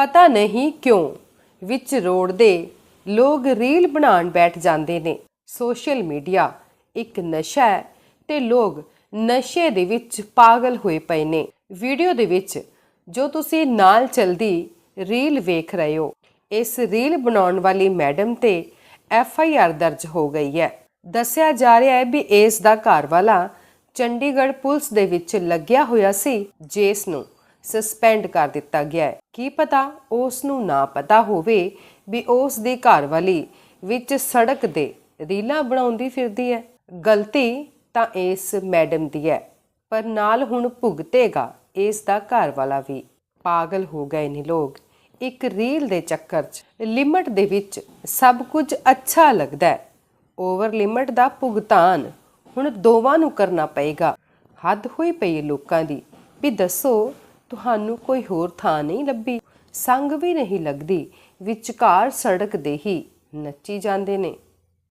ਪਤਾ ਨਹੀਂ ਕਿਉਂ ਵਿੱਚ ਰੋਡ ਦੇ ਲੋਕ ਰੀਲ ਬਣਾਉਣ ਬੈਠ ਜਾਂਦੇ ਨੇ। ਸੋਸ਼ਲ ਮੀਡੀਆ ਇੱਕ ਨਸ਼ਾ ਹੈ ਤੇ ਲੋਕ ਨਸ਼ੇ ਦੇ ਵਿੱਚ ਪਾਗਲ ਹੋਏ ਪਏ ਨੇ। ਵੀਡੀਓ ਦੇ ਵਿੱਚ ਜੋ ਤੁਸੀਂ ਨਾਲ ਚਲਦੀ ਰੀਲ ਵੇਖ ਰਹੇ ਹੋ, ਇਸ ਰੀਲ ਬਣਾਉਣ ਵਾਲੀ ਮੈਡਮ ਤੇ ਐਫ ਆਈ ਆਰ ਦਰਜ ਹੋ ਗਈ ਹੈ। ਦੱਸਿਆ ਜਾ ਰਿਹਾ ਹੈ ਵੀ ਇਸ ਦਾ ਘਰ ਵਾਲਾ ਚੰਡੀਗੜ੍ਹ ਪੁਲਿਸ ਦੇ ਵਿੱਚ ਲੱਗਿਆ ਹੋਇਆ ਸੀ, ਜਿਸ ਨੂੰ ਸਸਪੈਂਡ ਕਰ ਦਿੱਤਾ ਗਿਆ ਹੈ। ਕੀ ਪਤਾ ਉਸ ਨੂੰ ਨਾ ਪਤਾ ਹੋਵੇ ਵੀ ਉਸ ਦੀ ਘਰਵਾਲੀ ਵਿੱਚ ਸੜਕ ਦੇ ਰੀਲਾਂ ਬਣਾਉਂਦੀ ਫਿਰਦੀ ਹੈ। ਗਲਤੀ ਤਾਂ ਇਸ ਮੈਡਮ ਦੀ ਹੈ, ਪਰ ਨਾਲ ਹੁਣ ਭੁਗਤੇਗਾ ਇਸ ਦਾ ਘਰ ਵਾਲਾ ਵੀ। ਪਾਗਲ ਹੋ ਗਏ ਨੇ ਲੋਕ। ਇੱਕ ਰੀਲ ਦੇ ਚੱਕਰ 'ਚ, ਲਿਮਟ ਦੇ ਵਿੱਚ ਸਭ ਕੁਝ ਅੱਛਾ ਲੱਗਦਾ ਹੈ। ਓਵਰ ਲਿਮਟ ਦਾ ਭੁਗਤਾਨ ਹੁਣ ਦੋਵਾਂ ਨੂੰ ਕਰਨਾ ਪਏਗਾ। ਹੱਦ ਹੋਈ ਪਈ ਲੋਕਾਂ ਦੀ ਵੀ ਦੱਸੋ ਤੁਹਾਨੂੰ ਕੋਈ ਹੋਰ ਥਾਂ ਨਹੀਂ ਲੱਭੀ। ਸੰਗ ਵੀ ਨਹੀਂ ਲੱਗਦੀ। ਵਿਚਕਾਰ ਸੜਕ ਦੇ ਹੀ ਨੱਚੀ ਜਾਂਦੇ ਨੇ।